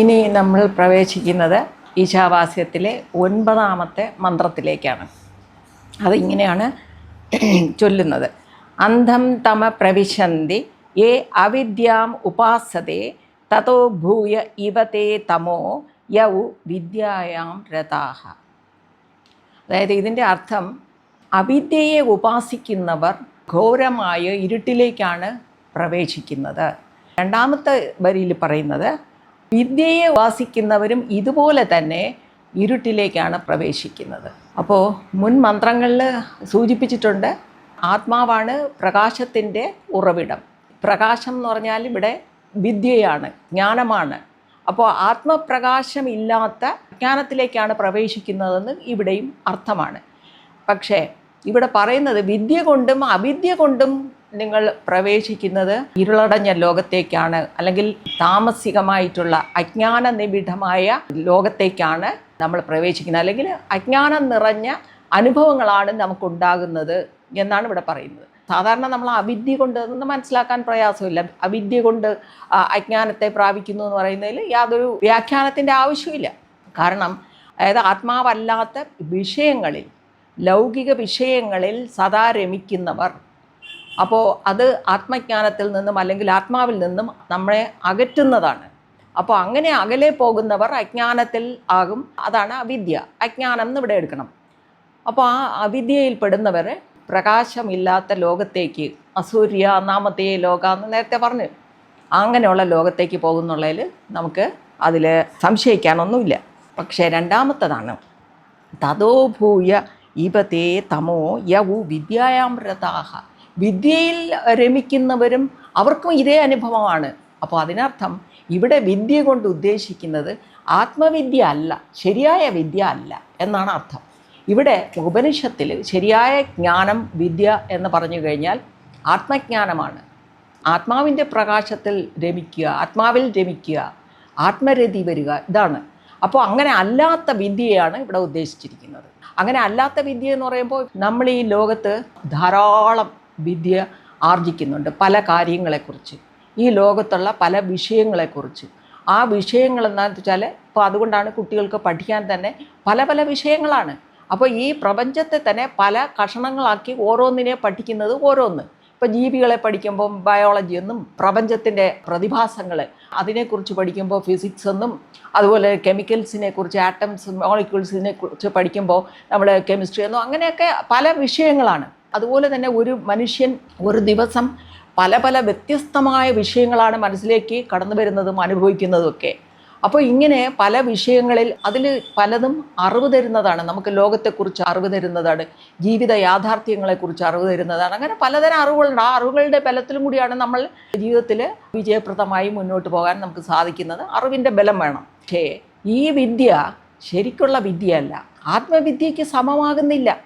ഇനി നമ്മൾ പ്രവേശിക്കുന്നത് ഈശാവാസ്യത്തിലെ ഒൻപതാമത്തെ മന്ത്രത്തിലേക്കാണ്. അതിങ്ങനെയാണ് ചൊല്ലുന്നത്. അന്ധം തമ പ്രവിശന്തി ഏ അവിദ്യാം ഉപാസതേ തതോ ഭൂയ ഇവ തേ തമോ യൗ വിദ്യായാം രഥാഹ. അതായത് ഇതിന്റെ അർത്ഥം അവിദ്യയെ ഉപാസിക്കുന്നവർ ഘോരമായ ഇരുട്ടിലേക്കാണ് പ്രവേശിക്കുന്നത്. രണ്ടാമത്തെ വരിയിൽ പറയുന്നത് വിദ്യയെ ഉപാസിക്കുന്നവരും ഇതുപോലെ തന്നെ ഇരുട്ടിലേക്കാണ് പ്രവേശിക്കുന്നത്. അപ്പോൾ മുൻ മന്ത്രങ്ങളിൽ സൂചിപ്പിച്ചിട്ടുണ്ട് ആത്മാവാണ് പ്രകാശത്തിന്റെ ഉറവിടം. പ്രകാശം എന്ന് പറഞ്ഞാൽ ഇവിടെ വിദ്യയാണ് ജ്ഞാനമാണ്. അപ്പോൾ ആത്മപ്രകാശമില്ലാത്ത ഇല്ലാത്ത ജ്ഞാനത്തിലേക്കാണ് പ്രവേശിക്കുന്നതെന്ന് ഇവിടെയും അർത്ഥമാണ്. പക്ഷേ ഇവിടെ പറയുന്നത് വിദ്യ കൊണ്ടും അവിദ്യ കൊണ്ടും നിങ്ങൾ പ്രവേശിക്കുന്നത് ഇരുളടഞ്ഞ ലോകത്തേക്കാണ് അല്ലെങ്കിൽ താമസികമായിട്ടുള്ള അജ്ഞാന നിബിഡമായ ലോകത്തേക്കാണ് നമ്മൾ പ്രവേശിക്കുന്നത് അല്ലെങ്കിൽ അജ്ഞാനം നിറഞ്ഞ അനുഭവങ്ങളാണ് നമുക്കുണ്ടാകുന്നത് എന്നാണ് ഇവിടെ പറയുന്നത്. സാധാരണ നമ്മൾ അവിദ്യ കൊണ്ട് അതൊന്നും മനസ്സിലാക്കാൻ പ്രയാസമില്ല. അവിദ്യ കൊണ്ട് അജ്ഞാനത്തെ പ്രാപിക്കുന്നു എന്ന് പറയുന്നതിൽ യാതൊരു വ്യാഖ്യാനത്തിന്റെ ആവശ്യമില്ല കാരണം അതായത് ആത്മാവല്ലാത്ത വിഷയങ്ങളിൽ ലൗകിക വിഷയങ്ങളിൽ സദാ രമിക്കുന്നവർ. അപ്പോൾ അത് ആത്മജ്ഞാനത്തിൽ നിന്നും അല്ലെങ്കിൽ ആത്മാവിൽ നിന്നും നമ്മളെ അകറ്റുന്നതാണ്. അപ്പോൾ അങ്ങനെ അകലെ പോകുന്നവർ അജ്ഞാനത്തിൽ ആകും. അതാണ് അവിദ്യ അജ്ഞാനം എന്ന് ഇവിടെ എടുക്കണം. അപ്പോൾ ആ അവിദ്യയിൽ പെടുന്നവരെ പ്രകാശമില്ലാത്ത ലോകത്തേക്ക് അസൂര്യ നാമത്തെ ലോക എന്ന് നേരത്തെ പറഞ്ഞു. അങ്ങനെയുള്ള ലോകത്തേക്ക് പോകുന്നുള്ളതിൽ നമുക്ക് അതിൽ സംശയിക്കാനൊന്നുമില്ല. പക്ഷേ രണ്ടാമത്തതാണ് തതോഭൂയ ഇവതേ തമോ യവു വിദ്യായാം രഥാഹ വിദ്യയിൽ രമിക്കുന്നവരും അവർക്കും ഇതേ അനുഭവമാണ്. അപ്പോൾ അതിനർത്ഥം ഇവിടെ വിദ്യ കൊണ്ട് ഉദ്ദേശിക്കുന്നത് ആത്മവിദ്യ അല്ല ശരിയായ വിദ്യ അല്ല എന്നാണ് അർത്ഥം. ഇവിടെ ഉപനിഷത്തിൽ ശരിയായ ജ്ഞാനം വിദ്യ എന്ന് പറഞ്ഞു കഴിഞ്ഞാൽ ആത്മജ്ഞാനമാണ്. ആത്മാവിന്റെ പ്രകാശത്തിൽ രമിക്കുക ആത്മാവിൽ രമിക്കുക ആത്മരതി വരിക ഇതാണ്. അപ്പോൾ അങ്ങനെ അല്ലാത്ത വിദ്യയാണ് ഇവിടെ ഉദ്ദേശിച്ചിരിക്കുന്നത്. അങ്ങനെ അല്ലാത്ത വിദ്യ എന്ന് പറയുമ്പോൾ നമ്മൾ ഈ ലോകത്ത് ധാരാളം വിദ്യ ആർജിക്കുന്നുണ്ട് പല കാര്യങ്ങളെക്കുറിച്ച്. ഈ ലോകത്തുള്ള പല വിഷയങ്ങളെക്കുറിച്ച്. ആ വിഷയങ്ങൾ എന്താണെന്ന് വെച്ചാൽ ഇപ്പോൾ അതുകൊണ്ടാണ് കുട്ടികൾക്ക് പഠിക്കാൻ തന്നെ പല പല വിഷയങ്ങളാണ്. അപ്പോൾ ഈ പ്രപഞ്ചത്തെ തന്നെ പല കഷണങ്ങളാക്കി ഓരോന്നിനെ പഠിക്കുന്നത് ഓരോന്ന്. ഇപ്പോൾ ജീവികളെ പഠിക്കുമ്പോൾ ബയോളജി എന്നും പ്രപഞ്ചത്തിന്റെ പ്രതിഭാസങ്ങൾ അതിനെക്കുറിച്ച് പഠിക്കുമ്പോൾ ഫിസിക്സ് എന്നും അതുപോലെ കെമിക്കൽസിനെ കുറിച്ച് ആറ്റംസ് മോളിക്യൂൾസിനെ കുറിച്ച് പഠിക്കുമ്പോൾ നമ്മൾ കെമിസ്ട്രി എന്നും അങ്ങനെയൊക്കെ പല വിഷയങ്ങളാണ്. അതുപോലെ തന്നെ ഒരു മനുഷ്യൻ ഒരു ദിവസം പല പല വ്യത്യസ്തമായ വിഷയങ്ങളാണ് മനസ്സിലേക്ക് കടന്നു വരുന്നതും അനുഭവിക്കുന്നതും ഒക്കെ. അപ്പോൾ ഇങ്ങനെ പല വിഷയങ്ങളിൽ അതിൽ പലതും അറിവ് തരുന്നതാണ്. നമുക്ക് ലോകത്തെക്കുറിച്ച് അറിവ് തരുന്നതാണ്. ജീവിത യാഥാർത്ഥ്യങ്ങളെക്കുറിച്ച് അറിവ് തരുന്നതാണ്. അങ്ങനെ പലതരം അറിവുകളുണ്ട്. ആ അറിവുകളുടെ ബലത്തിലും കൂടിയാണ് നമ്മൾ ജീവിതത്തിൽ വിജയപ്രദമായി മുന്നോട്ട് പോകാൻ നമുക്ക് സാധിക്കുന്നത്. അറിവിന്റെ ബലം വേണം. പക്ഷേ ഈ വിദ്യ ശരിക്കുള്ള വിദ്യയല്ല. ആത്മവിദ്യയ്ക്ക് സമമാകുന്നില്ല.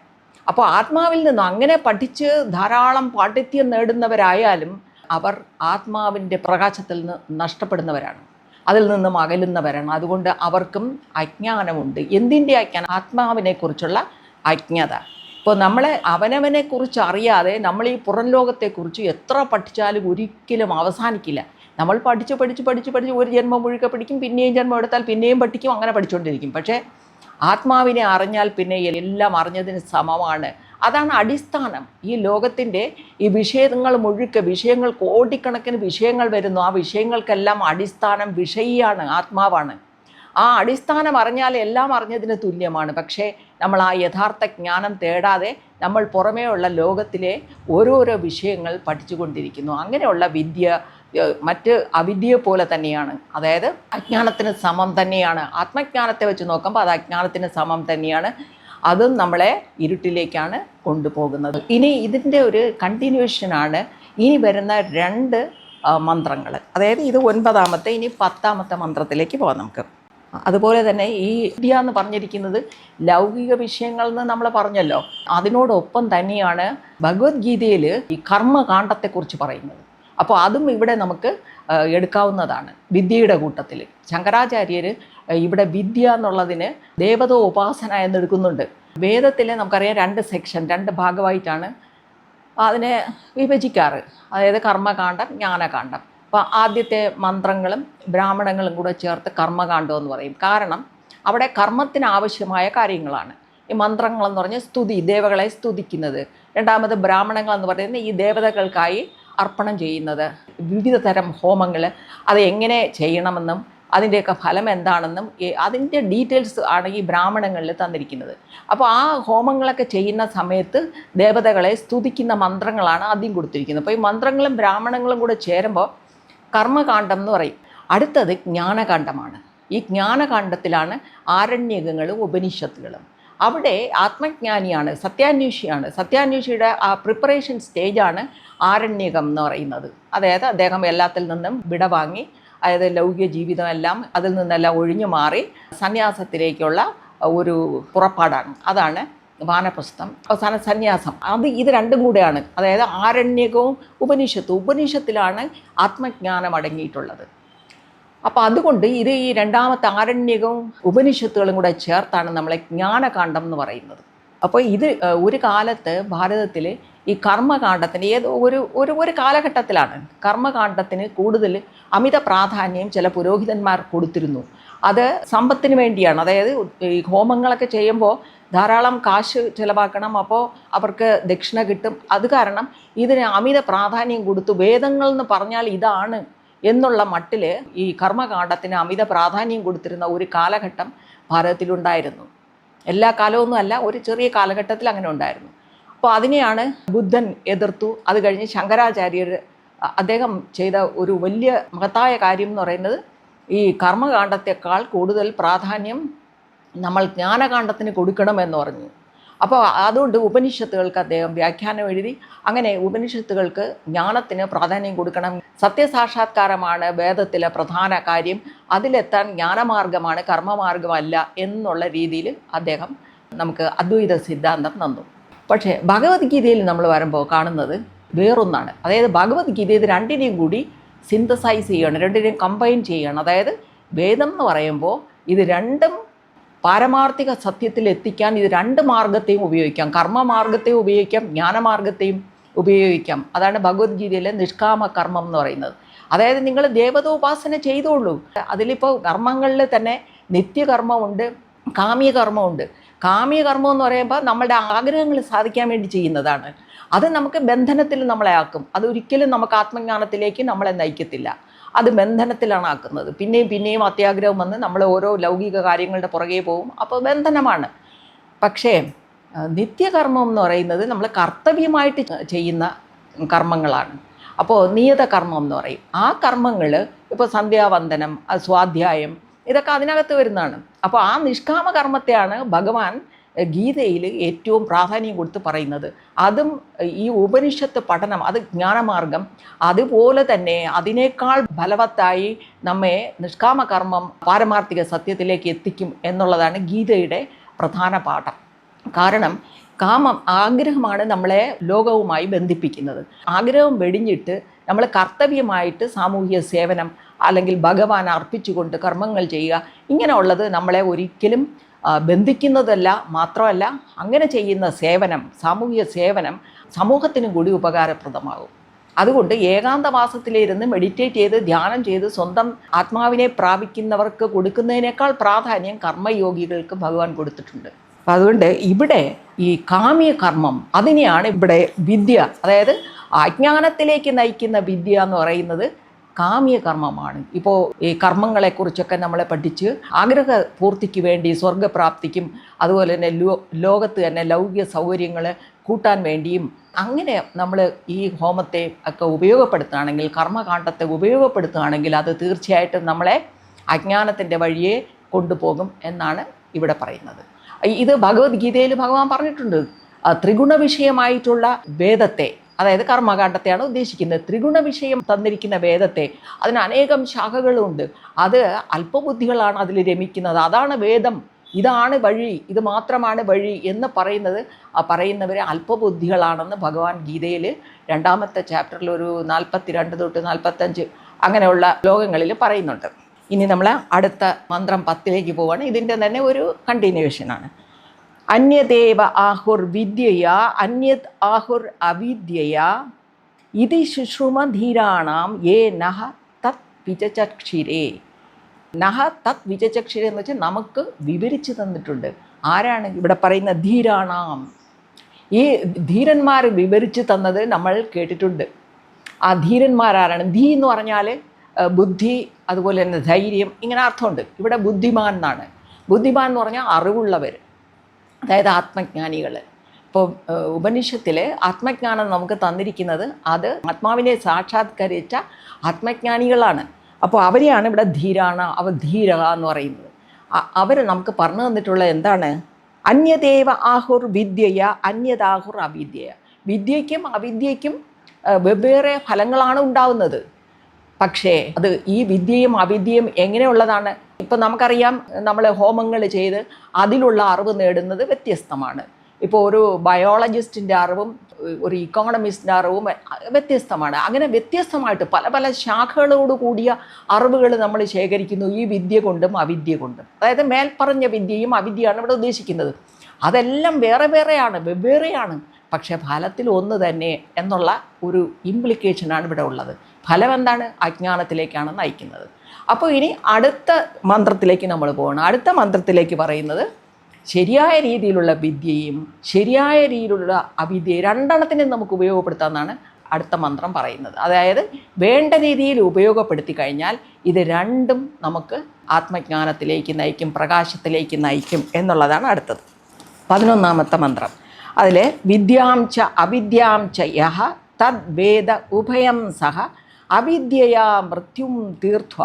അപ്പോൾ ആത്മാവിൽ നിന്ന് അങ്ങനെ പഠിച്ച് ധാരാളം പാണ്ഡിത്യം നേടുന്നവരായാലും അവർ ആത്മാവിന്റെ പ്രകാശത്തിൽ നിന്ന് നഷ്ടപ്പെടുന്നവരാണ്. അതിൽ നിന്നും അകലുന്നവരാണ്. അതുകൊണ്ട് അവർക്കും അജ്ഞാനമുണ്ട്. എന്തിന്റെ അജ്ഞാനം? ആത്മാവിനെക്കുറിച്ചുള്ള അജ്ഞത. ഇപ്പോൾ നമ്മളെ അവനവനെക്കുറിച്ച് അറിയാതെ നമ്മൾ ഈ പുറം ലോകത്തെക്കുറിച്ച് എത്ര പഠിച്ചാലും ഒരിക്കലും അവസാനിക്കില്ല. നമ്മൾ പഠിച്ച് പഠിച്ച് പഠിച്ച് പഠിച്ച് ഒരു ജന്മം മുഴുക്കെ പഠിക്കും പിന്നെയും ജന്മം എടുത്താൽ പിന്നെയും പഠിക്കും അങ്ങനെ പഠിച്ചുകൊണ്ടിരിക്കും പക്ഷേ ആത്മാവിനെ അറിഞ്ഞാൽ പിന്നെ എല്ലാം അറിഞ്ഞതിന് സമമാണ്. അതാണ് അടിസ്ഥാനം. ഈ ലോകത്തിന്റെ ഈ വിഷയങ്ങൾ മുഴുക്ക വിഷയങ്ങൾ കോടിക്കണക്കിന് വിഷയങ്ങൾ വരുന്നു. ആ വിഷയങ്ങൾക്കെല്ലാം അടിസ്ഥാനം വിഷയിയാണ് ആത്മാവാണ്. ആ അടിസ്ഥാനം അറിഞ്ഞാൽ എല്ലാം അറിഞ്ഞതിന് തുല്യമാണ്. പക്ഷേ നമ്മൾ ആ യഥാർത്ഥ ജ്ഞാനം തേടാതെ നമ്മൾ പുറമേയുള്ള ലോകത്തിലെ ഓരോരോ വിഷയങ്ങൾ പഠിച്ചുകൊണ്ടിരിക്കുന്നു. അങ്ങനെയുള്ള വിദ്യ മറ്റ് അവിദ്യ പോലെ തന്നെയാണ്. അതായത് അജ്ഞാനത്തിന് സമം തന്നെയാണ്. ആത്മജ്ഞാനത്തെ വെച്ച് നോക്കുമ്പോൾ അത് അജ്ഞാനത്തിന് സമം തന്നെയാണ്. അതും നമ്മളെ ഇരുട്ടിലേക്കാണ് കൊണ്ടുപോകുന്നത്. ഇനി ഇതിന്റെ ഒരു കണ്ടിന്യൂഷനാണ് ഇനി വരുന്ന രണ്ട് മന്ത്രങ്ങൾ. അതായത് ഇത് ഒൻപതാമത്തെ ഇനി പത്താമത്തെ മന്ത്രത്തിലേക്ക് പോകാം നമുക്ക്. അതുപോലെ തന്നെ ഈ ഇന്ത്യ എന്ന് പറഞ്ഞിരിക്കുന്നത് ലൗകിക വിഷയങ്ങൾ എന്ന് നമ്മൾ പറഞ്ഞല്ലോ. അതിനോടൊപ്പം തന്നെയാണ് ഭഗവത്ഗീതയിൽ ഈ കർമ്മകാണ്ഡത്തെക്കുറിച്ച് പറയുന്നത്. അപ്പോൾ അതും ഇവിടെ നമുക്ക് എടുക്കാവുന്നതാണ് വിദ്യയുടെ കൂട്ടത്തിൽ. ശങ്കരാചാര്യർ ഇവിടെ വിദ്യ എന്നുള്ളതിന് ദേവത ഉപാസന എന്നെടുക്കുന്നുണ്ട് വേദത്തിലെ നമുക്കറിയാം രണ്ട് സെക്ഷൻ രണ്ട് ഭാഗമായിട്ടാണ് അതിനെ വിഭജിക്കാറ്. അതായത് കർമ്മകാന്ഡം ജ്ഞാനകാന്ഡം. അപ്പോൾ ആദ്യത്തെ മന്ത്രങ്ങളും ബ്രാഹ്മണങ്ങളും കൂടെ ചേർത്ത് കർമ്മകാന്ഡം എന്ന് പറയും. കാരണം അവിടെ കർമ്മത്തിന് ആവശ്യമായ കാര്യങ്ങളാണ്. ഈ മന്ത്രങ്ങളെന്ന് പറഞ്ഞാൽ സ്തുതി ദേവകളെ സ്തുതിക്കുന്നത്. രണ്ടാമത് ബ്രാഹ്മണങ്ങൾ എന്ന് പറയുന്നത് ഈ ദേവതകൾക്കായി അർപ്പണം ചെയ്യുന്നത്. വിവിധ തരം ഹോമങ്ങൾ അത് എങ്ങനെ ചെയ്യണമെന്നും അതിന്റെയൊക്കെ ഫലം എന്താണെന്നും അതിന്റെ ഡീറ്റെയിൽസ് ആണ് ഈ ബ്രാഹ്മണങ്ങളിൽ തന്നിരിക്കുന്നത്. അപ്പോൾ ആ ഹോമങ്ങളൊക്കെ ചെയ്യുന്ന സമയത്ത് ദേവതകളെ സ്തുതിക്കുന്ന മന്ത്രങ്ങളാണ് ആദ്യം കൊടുത്തിരിക്കുന്നത്. അപ്പോൾ ഈ മന്ത്രങ്ങളും ബ്രാഹ്മണങ്ങളും കൂടെ ചേരുമ്പോൾ കർമ്മകാന്ഡം എന്ന് പറയും. അടുത്തത് ജ്ഞാനകാന്ഡമാണ്. ഈ ജ്ഞാനകാന്ഡത്തിലാണ് ആരണ്യകങ്ങളും ഉപനിഷത്തുകളും. അവിടെ ആത്മജ്ഞാനിയാണ് സത്യാന്വേഷിയാണ്. സത്യാന്വേഷിയുടെ ആ പ്രിപ്പറേഷൻ സ്റ്റേജാണ് ആരണ്യകം എന്ന് പറയുന്നത്. അതായത് അദ്ദേഹം എല്ലാത്തിൽ നിന്നും വിടവാങ്ങി അതായത് ലൗകിക ജീവിതമെല്ലാം അതിൽ നിന്നെല്ലാം ഒഴിഞ്ഞു മാറി സന്യാസത്തിലേക്കുള്ള ഒരു പുറപ്പാടാണ്. അതാണ് വാനപ്രസ്ഥം അവസാന സന്യാസം. അത് ഇത് രണ്ടും കൂടെയാണ്. അതായത് ആരണ്യകവും ഉപനിഷത്തും. ഉപനിഷത്തിലാണ് ആത്മജ്ഞാനം അടങ്ങിയിട്ടുള്ളത്. അപ്പോൾ അതുകൊണ്ട് ഇത് ഈ രണ്ടാമത്തെ ആരണ്യകവും ഉപനിഷത്തുകളും കൂടെ ചേർത്താണ് നമ്മളെ ജ്ഞാനകാന്ഡം എന്ന് പറയുന്നത്. അപ്പോൾ ഇത് ഒരു കാലത്ത് ഭാരതത്തിൽ ഈ കർമ്മകാണ്ഡത്തിന് ഏത് ഒരു ഒരു ഒരു കാലഘട്ടത്തിലാണ് കർമ്മകാണ്ഡത്തിന് കൂടുതൽ അമിത പ്രാധാന്യം ചില പുരോഹിതന്മാർ കൊടുത്തിരുന്നു. അത് സമ്പത്തിന് വേണ്ടിയാണ്. അതായത് ഈ ഹോമങ്ങളൊക്കെ ചെയ്യുമ്പോൾ ധാരാളം കാശ് ചിലവാക്കണം അപ്പോൾ അവർക്ക് ദക്ഷിണ കിട്ടും. അത് കാരണം ഇതിന് അമിത പ്രാധാന്യം കൊടുത്തു വേദങ്ങൾ എന്ന് പറഞ്ഞാൽ ഇതാണ് എന്നുള്ള മട്ടിൽ ഈ കർമ്മകാണ്ഡത്തിന് അമിത പ്രാധാന്യം കൊടുത്തിരുന്ന ഒരു കാലഘട്ടം ഭാരതത്തിലുണ്ടായിരുന്നു. എല്ലാ കാലമൊന്നും അല്ല ഒരു ചെറിയ കാലഘട്ടത്തിൽ അങ്ങനെ ഉണ്ടായിരുന്നു. അപ്പോൾ അതിനെയാണ് ബുദ്ധൻ എതിർത്തു. അത് കഴിഞ്ഞ് ശങ്കരാചാര്യർ അദ്ദേഹം ചെയ്ത ഒരു വലിയ മഹത്തായ കാര്യം എന്ന് പറയുന്നത് ഈ കർമ്മകാണ്ഡത്തെക്കാൾ കൂടുതൽ പ്രാധാന്യം നമ്മൾ ജ്ഞാനകാന്ഡത്തിന് കൊടുക്കണം എന്ന് പറഞ്ഞു. അപ്പോൾ അതുകൊണ്ട് ഉപനിഷത്തുകൾക്ക് അദ്ദേഹം വ്യാഖ്യാനം എഴുതി അങ്ങനെ ഉപനിഷത്തുകൾക്ക് ജ്ഞാനത്തിന് പ്രാധാന്യം കൊടുക്കണം. സത്യസാക്ഷാത്കാരമാണ് വേദത്തിലെ പ്രധാന കാര്യം. അതിലെത്താൻ ജ്ഞാനമാർഗമാണ് കർമ്മമാർഗമല്ല എന്നുള്ള രീതിയിൽ അദ്ദേഹം നമുക്ക് അദ്വൈത സിദ്ധാന്തം തന്നു. പക്ഷേ ഭഗവത്ഗീതയിൽ നമ്മൾ വരുമ്പോൾ കാണുന്നത് വേറൊന്നാണ്. അതായത് ഭഗവത്ഗീത ഇത് രണ്ടിനെയും കൂടി സിന്തസൈസ് ചെയ്യണം രണ്ടിനെയും കമ്പൈൻ ചെയ്യണം. അതായത് വേദം എന്ന് പറയുമ്പോൾ ഇത് രണ്ടും പാരമാർത്ഥിക സത്യത്തിൽ എത്തിക്കാൻ ഇത് രണ്ട് മാർഗത്തെയും ഉപയോഗിക്കാം. കർമ്മമാർഗത്തെയും ഉപയോഗിക്കാം ജ്ഞാനമാർഗത്തെയും ഉപയോഗിക്കാം. അതാണ് ഭഗവത്ഗീതയിലെ നിഷ്കാമ കർമ്മം എന്ന് പറയുന്നത്. അതായത് നിങ്ങൾ ദേവതോപാസന ചെയ്തോളൂ. അതിലിപ്പോൾ കർമ്മങ്ങളിൽ തന്നെ നിത്യകർമ്മമുണ്ട് കാമ്യകർമ്മമുണ്ട്. കാമ്യകർമ്മം എന്ന് പറയുമ്പോൾ നമ്മളുടെ ആഗ്രഹങ്ങൾ സാധിക്കാൻ വേണ്ടി ചെയ്യുന്നതാണ്. അത് നമുക്ക് ബന്ധനത്തിൽ നമ്മളെ ആക്കും. അത് ഒരിക്കലും നമുക്ക് ആത്മജ്ഞാനത്തിലേക്ക് നമ്മളെ നയിക്കത്തില്ല. അത് ബന്ധനത്തിലാണ് ആക്കുന്നത്. പിന്നെയും പിന്നെയും അത്യാഗ്രഹം വന്ന് നമ്മൾ ഓരോ ലൗകിക കാര്യങ്ങളുടെ പുറകെ പോകും. അപ്പോൾ ബന്ധനമാണ്. പക്ഷേ നിത്യകർമ്മം എന്ന് പറയുന്നത് നമ്മൾ കർത്തവ്യമായിട്ട് ചെയ്യുന്ന കർമ്മങ്ങളാണ്. അപ്പോൾ നിയത കർമ്മം എന്ന് പറയും. ആ കർമ്മങ്ങൾ ഇപ്പോൾ സന്ധ്യാവന്ദനം സ്വാധ്യായം ഇതൊക്കെ അതിനകത്ത് വരുന്നതാണ്. അപ്പോൾ ആ നിഷ്കാമ കർമ്മത്തെയാണ് ഭഗവാൻ ഗീതയിൽ ഏറ്റവും പ്രാധാന്യം കൊടുത്ത് പറയുന്നത്. അതും ഈ ഉപനിഷത്ത് പഠനം അത് ജ്ഞാനമാർഗം അതുപോലെ തന്നെ അതിനേക്കാൾ ഫലവത്തായി നമ്മെ നിഷ്കാമ കർമ്മം പാരമാർത്ഥിക സത്യത്തിലേക്ക് എത്തിക്കും എന്നുള്ളതാണ് ഗീതയുടെ പ്രധാന പാഠം. കാരണം കാമം ആഗ്രഹമാണ് നമ്മളെ ലോകവുമായി ബന്ധിപ്പിക്കുന്നത്. ആഗ്രഹം വെടിഞ്ഞിട്ട് നമ്മൾ കർത്തവ്യമായിട്ട് സാമൂഹിക സേവനം അല്ലെങ്കിൽ ഭഗവാൻ അർപ്പിച്ചുകൊണ്ട് കർമ്മങ്ങൾ ചെയ്യുക ഇങ്ങനെയുള്ളത് നമ്മളെ ഒരിക്കലും ബന്ധിക്കുന്നതല്ല മാത്രമല്ല അങ്ങനെ ചെയ്യുന്ന സേവനം സാമൂഹിക സേവനം സമൂഹത്തിനും കൂടി ഉപകാരപ്രദമാകും. അതുകൊണ്ട് ഏകാന്തവാസത്തിലിരുന്ന് മെഡിറ്റേറ്റ് ചെയ്ത് ധ്യാനം ചെയ്ത് സ്വന്തം ആത്മാവിനെ പ്രാപിക്കുന്നവർക്ക് കൊടുക്കുന്നതിനേക്കാൾ പ്രാധാന്യം കർമ്മയോഗികൾക്ക് ഭഗവാൻ കൊടുത്തിട്ടുണ്ട്. അപ്പം അതുകൊണ്ട് ഇവിടെ ഈ കാമ്യ കർമ്മം അതിനെയാണ് ഇവിടെ വിദ്യ അതായത് അജ്ഞാനത്തിലേക്ക് നയിക്കുന്ന വിദ്യ എന്ന് പറയുന്നത് കാമ്യ കർമ്മമാണ് ഇപ്പോൾ ഈ കർമ്മങ്ങളെക്കുറിച്ചൊക്കെ നമ്മളെ പഠിച്ച് ആഗ്രഹ പൂർത്തിക്ക് വേണ്ടി സ്വർഗപ്രാപ്തിക്കും അതുപോലെ തന്നെ ലോ ലോകത്ത് തന്നെ ലൗകിക സൗകര്യങ്ങൾ കൂട്ടാൻ വേണ്ടിയും അങ്ങനെ നമ്മൾ ഈ ഹോമത്തെ ഒക്കെ ഉപയോഗപ്പെടുത്തുകയാണെങ്കിൽ കർമ്മകാണ്ഡത്തെ ഉപയോഗപ്പെടുത്തുകയാണെങ്കിൽ അത് തീർച്ചയായിട്ടും നമ്മളെ അജ്ഞാനത്തിന്റെ വഴിയെ കൊണ്ടുപോകും എന്നാണ് ഇവിടെ പറയുന്നത്. ഇത് ഭഗവത്ഗീതയിൽ ഭഗവാൻ പറഞ്ഞിട്ടുണ്ട്. ത്രിഗുണ വിഷയമായിട്ടുള്ള വേദത്തെ അതായത് കർമ്മകാണ്ഡത്തെയാണ് ഉദ്ദേശിക്കുന്നത്. ത്രിഗുണ വിഷയം തന്നിരിക്കുന്ന വേദത്തെ അതിന് അനേകം ശാഖകളുണ്ട്. അത് അല്പബുദ്ധികളാണ് അതിൽ രമിക്കുന്നത്. അതാണ് വേദം. ഇതാണ് വഴി. ഇത് മാത്രമാണ് വഴി എന്ന് പറയുന്നത്. ആ പറയുന്നവർ അല്പബുദ്ധികളാണെന്ന് ഭഗവാൻ ഗീതയിൽ രണ്ടാമത്തെ ചാപ്റ്ററിൽ ഒരു നാൽപ്പത്തി രണ്ട് തൊട്ട് നാൽപ്പത്തഞ്ച് അങ്ങനെയുള്ള ലോകങ്ങളിൽ പറയുന്നുണ്ട്. ഇനി നമ്മൾ അടുത്ത മന്ത്രം പത്തിലേക്ക് പോവുകയാണ് ഇതിന്റെ തന്നെ ഒരു കണ്ടിന്യൂഷനാണ് അന്യദേവ ആഹുർ വിദ്യയാ അന്യത് ആഹുർ അവിദ്യയാ ഇതി ശുശ്രുമധീരാണാം ഏ നഹ തത് വിജചക്ഷിരേ. നഹ തത് വിചചക്ഷിരേ എന്ന് വെച്ചാൽ നമുക്ക് വിവരിച്ചു തന്നിട്ടുണ്ട്. ആരാണ് ഇവിടെ പറയുന്ന ധീരാണാം? ഈ ധീരന്മാർ വിവരിച്ചു തന്നത് നമ്മൾ കേട്ടിട്ടുണ്ട്. ആ ധീരന്മാരാരാണ്? ധീ എന്ന് പറഞ്ഞാൽ ബുദ്ധി അതുപോലെ തന്നെ ധൈര്യം ഇങ്ങനെ അർത്ഥമുണ്ട്. ഇവിടെ ബുദ്ധിമാൻ എന്നാണ്. ബുദ്ധിമാൻ എന്ന് പറഞ്ഞാൽ അറിവുള്ളവർ അതായത് ആത്മജ്ഞാനികൾ ഇപ്പോൾ ഉപനിഷത്തിൽ ആത്മജ്ഞാനം നമുക്ക് തന്നിരിക്കുന്നത് അത് ആത്മാവിനെ സാക്ഷാത്കരിച്ച ആത്മജ്ഞാനികളാണ്. അപ്പോൾ അവരെയാണ് ഇവിടെ ധീരാണ അവ ധീര എന്ന് പറയുന്നത്. അവർ നമുക്ക് പറഞ്ഞു തന്നിട്ടുള്ള എന്താണ്? അന്യദേവ ആഹുർ വിദ്യയ അന്യതാഹുർ അവിദ്യയ. വിദ്യയ്ക്കും അവിദ്യയ്ക്കും വെവ്വേറെ ഫലങ്ങളാണ് ഉണ്ടാവുന്നത്. പക്ഷേ അത് ഈ വിദ്യയും അവിദ്യയും എങ്ങനെയുള്ളതാണ്? ഇപ്പം നമുക്കറിയാം നമ്മൾ ഹോമങ്ങൾ ചെയ്ത് അതിലുള്ള അറിവ് നേടുന്നത് വ്യത്യസ്തമാണ്. ഇപ്പോൾ ഒരു ബയോളജിസ്റ്റിന്റെ അറിവും ഒരു ഇക്കോണമിസ്റ്റിന്റെ അറിവും വ്യത്യസ്തമാണ്. അങ്ങനെ വ്യത്യസ്തമായിട്ട് പല പല ശാഖകളോട് കൂടിയ അറിവുകൾ നമ്മൾ ശേഖരിക്കുന്നു ഈ വിദ്യ കൊണ്ടും അവിദ്യ കൊണ്ടും. അതായത് മേൽപ്പറഞ്ഞ വിദ്യയും അവിദ്യയാണ് ഇവിടെ ഉദ്ദേശിക്കുന്നത്. അതെല്ലാം വേറെ വേറെയാണ് വെവ്വേറെയാണ്. പക്ഷേ ഫലത്തിൽ ഒന്ന് തന്നെ എന്നുള്ള ഒരു ഇംപ്ലിക്കേഷനാണ് ഇവിടെ ഉള്ളത്. ഫലം എന്താണ്? അജ്ഞാനത്തിലേക്കാണ് നയിക്കുന്നത്. അപ്പോൾ ഇനി അടുത്ത മന്ത്രത്തിലേക്ക് നമ്മൾ പോകണം അടുത്ത മന്ത്രത്തിലേക്ക് പറയുന്നത് ശരിയായ രീതിയിലുള്ള വിദ്യയും ശരിയായ രീതിയിലുള്ള അവിദ്യയും രണ്ടെണ്ണത്തിനും നമുക്ക് ഉപയോഗപ്പെടുത്താമെന്നാണ് അടുത്ത മന്ത്രം പറയുന്നത്. അതായത് വേണ്ട രീതിയിൽ ഉപയോഗപ്പെടുത്തി കഴിഞ്ഞാൽ ഇത് രണ്ടും നമുക്ക് ആത്മജ്ഞാനത്തിലേക്ക് നയിക്കും പ്രകാശത്തിലേക്ക് നയിക്കും എന്നുള്ളതാണ് അടുത്തത്. പതിനൊന്നാമത്തെ മന്ത്രം. അതിൽ വിദ്യാം ച അവിദ്യാം ച യഹ തദ്വേദ ഉഭയം സഹ അവിദ്യയാ മൃത്യും തീർഥ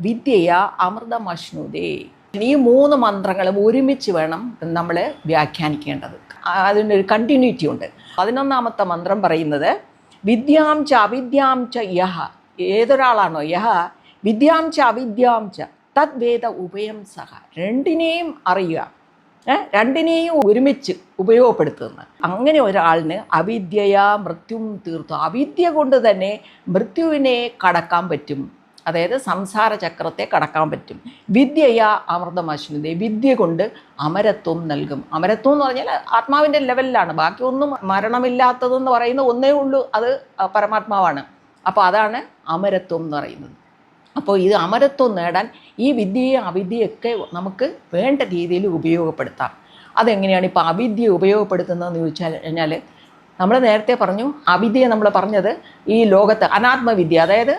വിദ്യയാ അമൃതമശ്നുതേ ഈ മൂന്ന് മന്ത്രങ്ങളും ഒരുമിച്ച് വേണം നമ്മൾ വ്യാഖ്യാനിക്കേണ്ടത്. അതിനൊരു കണ്ടിന്യൂറ്റി ഉണ്ട്. പതിനൊന്നാമത്തെ മന്ത്രം പറയുന്നത് വിദ്യാം ച അവിദ്യാം ച യഹ. ഏതൊരാളാണോ യഹ? വിദ്യാം ച അവിദ്യാം ച. തദ്വേദ ഉഭയം സഹ. രണ്ടിനെയും അറിയുക. രണ്ടിനെയും ഒരുമിച്ച് ഉപയോഗപ്പെടുത്തുന്നത് അങ്ങനെ ഒരാളിന് അവിദ്യയാ മൃത്യും തീർത്തു. അവിദ്യ കൊണ്ട് തന്നെ മൃത്യുവിനെ കടക്കാൻ പറ്റും. അതായത് സംസാര ചക്രത്തെ കടക്കാൻ പറ്റും. വിദ്യയാ അമൃതമശ്നുതേ വിദ്യ കൊണ്ട് അമരത്വം നൽകും. അമരത്വം എന്ന് പറഞ്ഞാൽ ആത്മാവിന്റെ ലെവലിലാണ്. ബാക്കിയൊന്നും മരണമില്ലാത്തതെന്ന് പറയുന്ന ഒന്നേ ഉള്ളൂ. അത് പരമാത്മാവാണ്. അപ്പോൾ അതാണ് അമരത്വം എന്ന് പറയുന്നത്. അപ്പോൾ ഇത് അമരത്വം നേടാൻ ഈ വിദ്യയും അവിദ്യയൊക്കെ നമുക്ക് വേണ്ട രീതിയിൽ ഉപയോഗപ്പെടുത്താം. അതെങ്ങനെയാണ് ഇപ്പോൾ അവിദ്യ ഉപയോഗപ്പെടുത്തുന്നതെന്ന് ചോദിച്ചാൽ കഴിഞ്ഞാൽ നമ്മൾ നേരത്തെ പറഞ്ഞു അവിദ്യ നമ്മൾ പറഞ്ഞത് ഈ ലോകത്ത് അനാത്മവിദ്യ അതായത്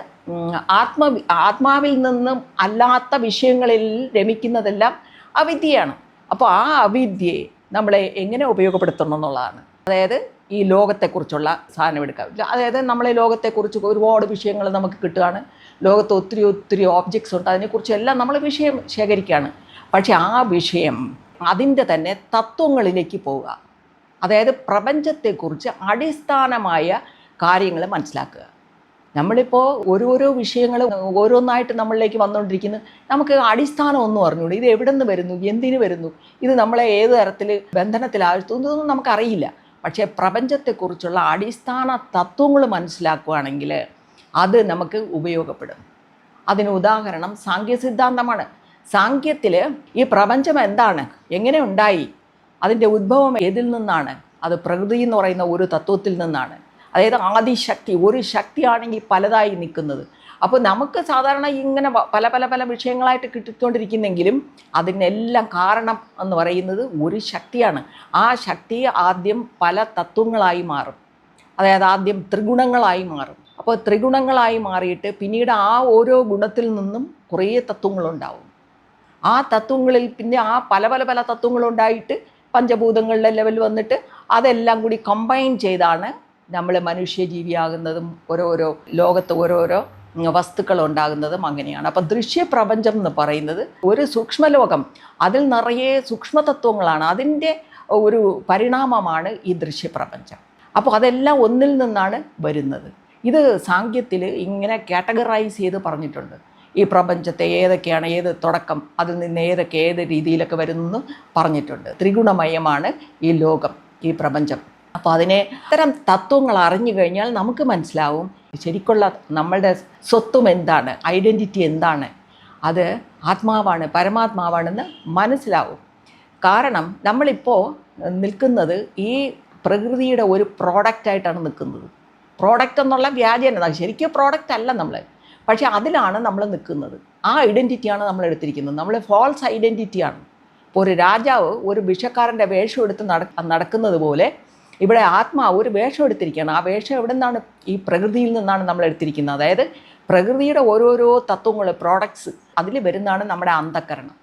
ആത്മ ആത്മാവിൽ നിന്നും അല്ലാത്ത വിഷയങ്ങളിൽ രമിക്കുന്നതെല്ലാം അവിദ്യയാണ്. അപ്പോൾ ആ അവിദ്യയെ നമ്മളെ എങ്ങനെ ഉപയോഗപ്പെടുത്തണം എന്നുള്ളതാണ്. അതായത് ഈ ലോകത്തെക്കുറിച്ചുള്ള സാധനം എടുക്കാം. അതായത് നമ്മളെ ലോകത്തെക്കുറിച്ച് ഒരുപാട് വിഷയങ്ങൾ നമുക്ക് കിട്ടുകയാണ്. ലോകത്ത് ഒത്തിരി ഒത്തിരി ഓബ്ജക്ട്സ് ഉണ്ട്. അതിനെക്കുറിച്ച് എല്ലാം നമ്മൾ വിഷയം ശേഖരിക്കുകയാണ്. പക്ഷേ ആ വിഷയം അതിന്റെ തന്നെ തത്വങ്ങളിലേക്ക് പോവുക. അതായത് പ്രപഞ്ചത്തെക്കുറിച്ച് അടിസ്ഥാനമായ കാര്യങ്ങൾ മനസ്സിലാക്കുക. നമ്മളിപ്പോൾ ഓരോരോ വിഷയങ്ങൾ ഓരോന്നായിട്ട് നമ്മളിലേക്ക് വന്നുകൊണ്ടിരിക്കുന്നു. നമുക്ക് അടിസ്ഥാനം ഒന്നും അറിഞ്ഞൂടെ. ഇത് എവിടെ നിന്ന് വരുന്നു? എന്തിനു വരുന്നു? ഇത് നമ്മളെ ഏത് തരത്തിൽ ബന്ധനത്തിലാഴ്ത്തുന്നു? നമുക്കറിയില്ല. പക്ഷേ പ്രപഞ്ചത്തെക്കുറിച്ചുള്ള അടിസ്ഥാന തത്വങ്ങൾ മനസ്സിലാക്കുകയാണെങ്കിൽ അത് നമുക്ക് ഉപയോഗപ്പെടും. അതിന് ഉദാഹരണം സാങ്കേ സിദ്ധാന്തമാണ്. സാങ്കേത്തിൽ ഈ പ്രപഞ്ചം എന്താണ്? എങ്ങനെ ഉണ്ടായി? അതിന്റെ ഉദ്ഭവം ഏതിൽ നിന്നാണ്? അത് പ്രകൃതി എന്ന് പറയുന്ന ഒരു തത്വത്തിൽ നിന്നാണ്. അതായത് ആദിശക്തി ഒരു ശക്തിയാണെങ്കിൽ പലതായി നിൽക്കുന്നത്. അപ്പോൾ നമുക്ക് സാധാരണ ഇങ്ങനെ പല പല പല വിഷയങ്ങളായിട്ട് കിട്ടിക്കൊണ്ടിരിക്കുന്നെങ്കിലും അതിനെല്ലാം കാരണം എന്ന് പറയുന്നത് ഒരു ശക്തിയാണ്. ആ ശക്തി ആദ്യം പല തത്വങ്ങളായി മാറും. അതായത് ആദ്യം ത്രിഗുണങ്ങളായി മാറും. അപ്പോൾ ത്രിഗുണങ്ങളായി മാറിയിട്ട് പിന്നീട് ആ ഓരോ ഗുണത്തിൽ നിന്നും കുറേ തത്വങ്ങളുണ്ടാവും. ആ തത്വങ്ങളിൽ പിന്നെ ആ പല പല പല തത്വങ്ങളുണ്ടായിട്ട് പഞ്ചഭൂതങ്ങളുടെ ലെവൽ വന്നിട്ട് അതെല്ലാം കൂടി കമ്പൈൻ ചെയ്താണ് നമ്മൾ മനുഷ്യജീവിയാകുന്നതും ഓരോരോ ലോകത്ത് ഓരോരോ വസ്തുക്കൾ ഉണ്ടാകുന്നതും അങ്ങനെയാണ്. അപ്പം ദൃശ്യപ്രപഞ്ചം എന്ന് പറയുന്നത് ഒരു സൂക്ഷ്മലോകം. അതിൽ നിറയെ സൂക്ഷ്മതത്വങ്ങളാണ്. അതിന്റെ ഒരു പരിണാമമാണ് ഈ ദൃശ്യപ്രപഞ്ചം. അപ്പോൾ അതെല്ലാം ഒന്നിൽ നിന്നാണ് വരുന്നത്. ഇത് സാങ്കേത്യത്തിൽ ഇങ്ങനെ കാറ്റഗറൈസ് ചെയ്ത് പറഞ്ഞിട്ടുണ്ട്. ഈ പ്രപഞ്ചത്തെ ഏതൊക്കെയാണ് ഏത് തുടക്കം അതിൽ നിന്ന് ഏതൊക്കെ ഏത് രീതിയിലൊക്കെ വരുന്നെന്ന് പറഞ്ഞിട്ടുണ്ട്. ത്രിഗുണമയമാണ് ഈ ലോകം ഈ പ്രപഞ്ചം. അപ്പോൾ അതിനെ ഇത്തരം തത്വങ്ങൾ അറിഞ്ഞു കഴിഞ്ഞാൽ നമുക്ക് മനസ്സിലാവും ശരിക്കുള്ള നമ്മളുടെ സ്വത്വം എന്താണ്? ഐഡന്റിറ്റി എന്താണ്? അത് ആത്മാവാണ് പരമാത്മാവാണെന്ന് മനസ്സിലാവും. കാരണം നമ്മളിപ്പോൾ നിൽക്കുന്നത് ഈ പ്രകൃതിയുടെ ഒരു പ്രോഡക്റ്റായിട്ടാണ് നിൽക്കുന്നത്. പ്രോഡക്റ്റ് എന്നുള്ള വ്യാജേനത ശരിക്കും പ്രോഡക്റ്റ് അല്ല നമ്മൾ പക്ഷേ അതിലാണ് നമ്മൾ നിൽക്കുന്നത്. ആ ഐഡന്റിറ്റിയാണ് നമ്മൾ എടുത്തിരിക്കുന്നത്. നമ്മൾ ഫോൾസ് ഐഡന്റിറ്റിയാണ് ഇപ്പോൾ ഒരു രാജാവ് ഒരു ഭിക്ഷക്കാരന്റെ വേഷം എടുത്ത് നട നടക്കുന്നത് പോലെ ഇവിടെ ആത്മാവ് ഒരു വേഷം എടുത്തിരിക്കുകയാണ്. ആ വേഷം എവിടെ നിന്നാണ് ഈ പ്രകൃതിയിൽ നിന്നാണ് നമ്മൾ എടുത്തിരിക്കുന്നത്. അതായത് പ്രകൃതിയുടെ ഓരോരോ തത്വങ്ങൾ പ്രോഡക്ട്സ് അതിൽ വരുന്നതാണ് നമ്മുടെ അന്ധക്കരണം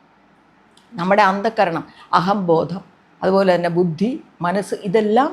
നമ്മുടെ അന്ധക്കരണം അഹംബോധം അതുപോലെ തന്നെ ബുദ്ധി മനസ്സ് ഇതെല്ലാം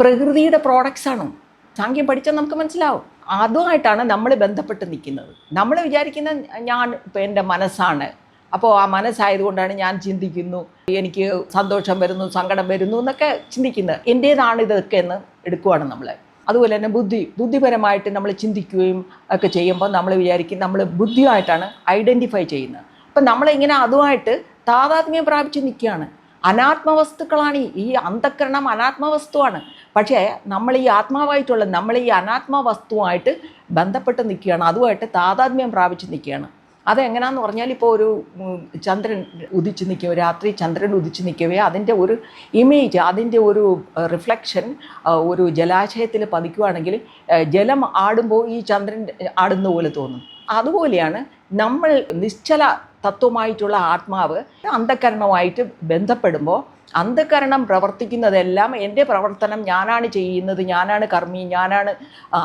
പ്രകൃതിയുടെ പ്രോഡക്ട്സാണ് ആണ്. സാങ്ക്യം പഠിച്ചാൽ നമുക്ക് മനസ്സിലാവും. അതുമായിട്ടാണ് നമ്മൾ ബന്ധപ്പെട്ട് നിൽക്കുന്നത്. നമ്മൾ വിചാരിക്കുന്ന ഞാൻ എന്റെ മനസ്സാണ്. അപ്പോൾ ആ മനസ്സായതുകൊണ്ടാണ് ഞാൻ ചിന്തിക്കുന്നു. എനിക്ക് സന്തോഷം വരുന്നു സങ്കടം വരുന്നു എന്നൊക്കെ ചിന്തിക്കുന്നത്. എന്റേതാണ് ഇതൊക്കെ എന്ന് എടുക്കുവാണ് നമ്മൾ അതുപോലെ തന്നെ ബുദ്ധി. ബുദ്ധിപരമായിട്ട് നമ്മൾ ചിന്തിക്കുകയും ഒക്കെ ചെയ്യുമ്പോൾ നമ്മൾ വിചാരിക്കും നമ്മൾ ബുദ്ധിയായിട്ടാണ് ഐഡന്റിഫൈ ചെയ്യുന്നത്. അപ്പം നമ്മളിങ്ങനെ അതുമായിട്ട് താതാത്മ്യം പ്രാപിച്ച് നിൽക്കുകയാണ്. അനാത്മവസ്തുക്കളാണ് ഈ- അന്ധക്കരണം അനാത്മവസ്തുവാണ്. പക്ഷേ നമ്മൾ ഈ ആത്മാവായിട്ടുള്ള നമ്മൾ ഈ അനാത്മവസ്തുവായിട്ട് ബന്ധപ്പെട്ട് നിൽക്കുകയാണ്. അതുമായിട്ട് താതാത്മ്യം പ്രാപിച്ച് നിൽക്കുകയാണ്. അതെങ്ങനെയാന്ന് പറഞ്ഞാൽ ഇപ്പോൾ ഒരു ചന്ദ്രൻ ഉദിച്ച് നിൽക്കുകയോ രാത്രി ചന്ദ്രൻ ഉദിച്ച് നിൽക്കവേ അതിന്റെ ഒരു ഇമേജ് അതിന്റെ ഒരു റിഫ്ലക്ഷൻ ഒരു ജലാശയത്തിൽ പതിക്കുകയാണെങ്കിൽ ജലം ആടുമ്പോൾ ഈ ചന്ദ്രൻ ആടുന്ന പോലെ തോന്നും. അതുപോലെയാണ് നമ്മൾ നിശ്ചല തത്വമായിട്ടുള്ള ആത്മാവ് അന്ധകരണവുമായിട്ട് ബന്ധപ്പെടുമ്പോൾ അന്ധകരണം പ്രവർത്തിക്കുന്നതെല്ലാം എന്റെ പ്രവർത്തനം ഞാനാണ് ചെയ്യുന്നത് ഞാനാണ് കർമ്മി ഞാനാണ്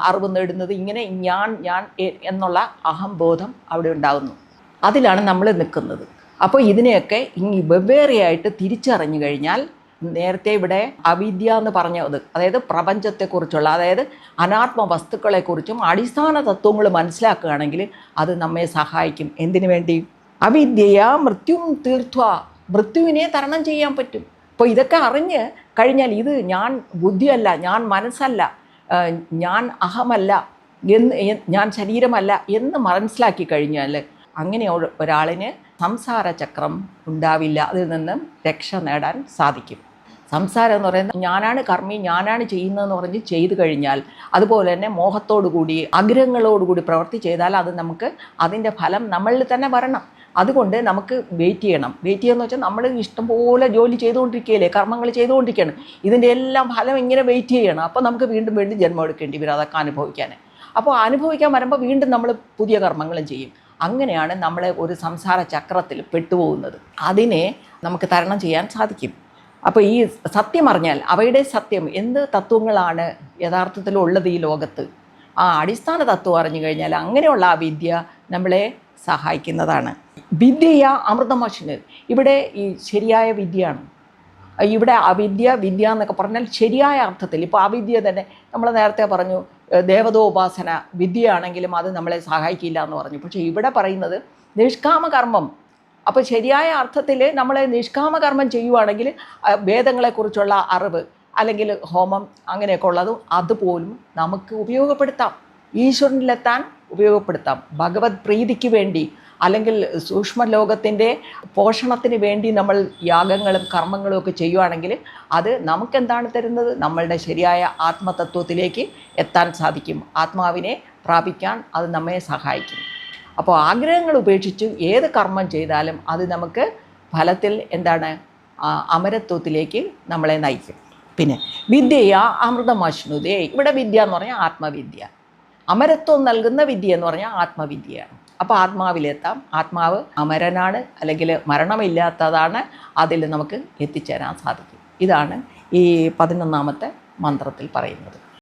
അറിവ് നേടുന്നത്. ഇങ്ങനെ ഞാൻ ഞാൻ എന്നുള്ള അഹംബോധം അവിടെ ഉണ്ടാകുന്നു അതിലാണ് നമ്മൾ നിൽക്കുന്നത്. അപ്പോൾ ഇതിനെയൊക്കെ ഇനി വെവ്വേറെയായിട്ട് തിരിച്ചറിഞ്ഞു കഴിഞ്ഞാൽ നേരത്തെ ഇവിടെ അവിദ്യ എന്ന് പറഞ്ഞത് അതായത് പ്രപഞ്ചത്തെക്കുറിച്ചുള്ള അതായത് അനാത്മ വസ്തുക്കളെക്കുറിച്ചും അടിസ്ഥാന തത്വങ്ങൾ മനസ്സിലാക്കുകയാണെങ്കിൽ അത് നമ്മെ സഹായിക്കും. എന്തിനു വേണ്ടി? അവിദ്യയാ മൃത്യും തീർത്ഥ മൃത്യുവിനെ തരണം ചെയ്യാൻ പറ്റും. അപ്പോൾ ഇതൊക്കെ അറിഞ്ഞ് കഴിഞ്ഞാൽ ഇത് ഞാൻ ബുദ്ധിയല്ല ഞാൻ മനസ്സല്ല ഞാൻ അഹമല്ല എന്ന് ഞാൻ ശരീരമല്ല എന്ന് മനസ്സിലാക്കി കഴിഞ്ഞാൽ അങ്ങനെ ഒരു- ഒരാളിന് സംസാര ചക്രം ഉണ്ടാവില്ല അതിൽ നിന്നും രക്ഷ നേടാൻ സാധിക്കും. സംസാരം എന്ന് പറയുന്നത് ഞാനാണ് കർമ്മി ഞാനാണ് ചെയ്യുന്നതെന്ന് പറഞ്ഞ് ചെയ്തു കഴിഞ്ഞാൽ അതുപോലെ തന്നെ മോഹത്തോടുകൂടി ആഗ്രഹങ്ങളോടുകൂടി പ്രവൃത്തി ചെയ്താൽ അത് നമുക്ക് അതിന്റെ ഫലം നമ്മളിൽ തന്നെ വരണം. അതുകൊണ്ട് നമുക്ക് വെയിറ്റ് ചെയ്യണം. വെയിറ്റ് ചെയ്യുക വെച്ചാൽ നമ്മൾ ഇഷ്ടംപോലെ ജോലി ചെയ്തുകൊണ്ടിരിക്കുകയല്ലേ? കർമ്മങ്ങൾ ചെയ്തുകൊണ്ടിരിക്കുകയാണ്. ഇതിന്റെ എല്ലാം ഫലം ഇങ്ങനെ വെയിറ്റ് ചെയ്യണം. അപ്പോൾ നമുക്ക് വീണ്ടും വീണ്ടും ജന്മം എടുക്കേണ്ടി വരും അതൊക്കെ അനുഭവിക്കാൻ. അപ്പോൾ അനുഭവിക്കാൻ വരുമ്പോൾ വീണ്ടും നമ്മൾ പുതിയ കർമ്മങ്ങളും ചെയ്യും. അങ്ങനെയാണ് നമ്മൾ ഒരു സംസാര ചക്രത്തിൽ പെട്ടുപോകുന്നത്. അതിനെ നമുക്ക് തരണം ചെയ്യാൻ സാധിക്കും. അപ്പോൾ ഈ സത്യം അറിഞ്ഞാൽ അവയുടെ സത്യം എന്ത് തത്വങ്ങളാണ് യഥാർത്ഥത്തിൽ ഉള്ളത് ഈ ലോകത്ത്? ആ അടിസ്ഥാന തത്വം അറിഞ്ഞു കഴിഞ്ഞാൽ അങ്ങനെയുള്ള ആ വിദ്യ നമ്മളെ സഹായിക്കുന്നതാണ്. വിദ്യ അമൃതമാഷിന് ഇവിടെ ഈ ശരിയായ വിദ്യയാണ്. ഇവിടെ അവിദ്യ വിദ്യ എന്നൊക്കെ പറഞ്ഞാൽ ശരിയായ അർത്ഥത്തിൽ. ഇപ്പോൾ അവിദ്യ തന്നെ നമ്മൾ നേരത്തെ പറഞ്ഞു ദേവതോപാസന വിദ്യയാണെങ്കിലും അത് നമ്മളെ സഹായിക്കില്ല എന്ന് പറഞ്ഞു. പക്ഷേ ഇവിടെ പറയുന്നത് നിഷ്കാമകർമ്മം. അപ്പോൾ ശരിയായ അർത്ഥത്തിൽ നമ്മളെ നിഷ്കാമകർമ്മം ചെയ്യുവാണെങ്കിൽ വേദങ്ങളെക്കുറിച്ചുള്ള അറിവ് അല്ലെങ്കിൽ ഹോമം അങ്ങനെയൊക്കെ ഉള്ളതും അതുപോലും നമുക്ക് ഉപയോഗപ്പെടുത്താം. ഈശ്വരനിലെത്താൻ ഉപയോഗപ്പെടുത്താം. ഭഗവത് പ്രീതിക്ക് വേണ്ടി അല്ലെങ്കിൽ സൂക്ഷ്മ ലോകത്തിന്റെ പോഷണത്തിന് വേണ്ടി നമ്മൾ യാഗങ്ങളും കർമ്മങ്ങളും ഒക്കെ ചെയ്യുവാണെങ്കിൽ അത് നമുക്കെന്താണ് തരുന്നത്? നമ്മളുടെ ശരിയായ ആത്മതത്വത്തിലേക്ക് എത്താൻ സാധിക്കും. ആത്മാവിനെ പ്രാപിക്കാൻ അത് നമ്മെ സഹായിക്കും. അപ്പോൾ ആഗ്രഹങ്ങൾ ഉപേക്ഷിച്ച് ഏത് കർമ്മം ചെയ്താലും അത് നമുക്ക് ഫലത്തിൽ എന്താണ്? അമരത്വത്തിലേക്ക് നമ്മളെ നയിക്കും. പിന്നെ വിദ്യയാ അമൃതമാശ്നുതേ. ഇവിടെ വിദ്യ എന്ന് പറഞ്ഞാൽ ആത്മവിദ്യ. അമരത്വം നൽകുന്ന വിദ്യ എന്ന് പറഞ്ഞാൽ ആത്മവിദ്യയാണ്. അപ്പോൾ ആത്മാവിലെത്താം. ആത്മാവ് അമരനാണ് അല്ലെങ്കിൽ മരണമില്ലാത്തതാണ് അതിൽ നമുക്ക് എത്തിച്ചേരാൻ സാധിക്കും. ഇതാണ് ഈ പതിനൊന്നാമത്തെ മന്ത്രത്തിൽ പറയുന്നത്.